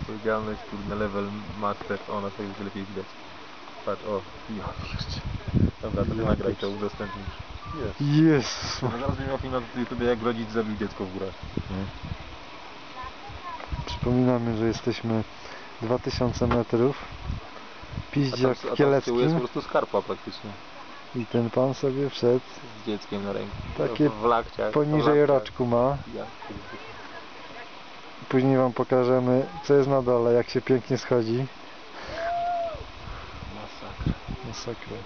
Odpowiedzialność, kurde, level master. O, na sobie już lepiej widać. Patrz, o, ja jeszcze. Dobra, to ty Ja nagraj to, udostępnisz. Jest. No zaraz będę miał film na YouTube, jak rodzic zabił dziecko w górach. Przypominamy, że jesteśmy 2000 metrów. A Piździak tam, a tam z tyłu jest po kieleckim prostu skarpa praktycznie. i ten pan sobie wszedł. Z dzieckiem na ręku. Takie w lakciach. w Poniżej lakciach. roczku ma. Ja. Później wam pokażemy co jest na dole, jak się pięknie schodzi. Masakra. Masakra.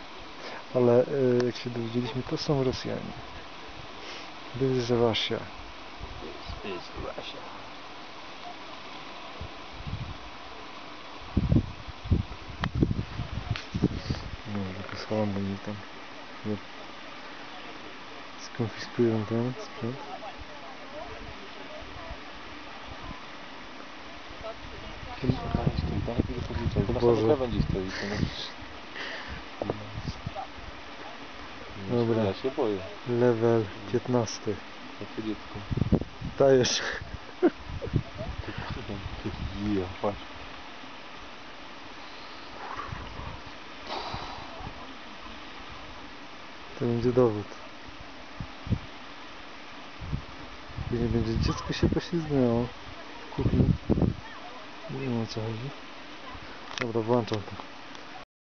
Ale y, jak się dowiedzieliśmy, to są Rosjanie. This is Russia. This is Russia. No, tylko schowamy i tam. Skonfiskują ten sprzęt. To na Boże. Dobra. Ja się boję. Level 15. Jak dziecko. Dajesz. Ja, patrz. To będzie dowód. Nie będzie dziecko się poślizgnęło w kuchni. Nie wiem o co chodzi. Dobra, włączam to.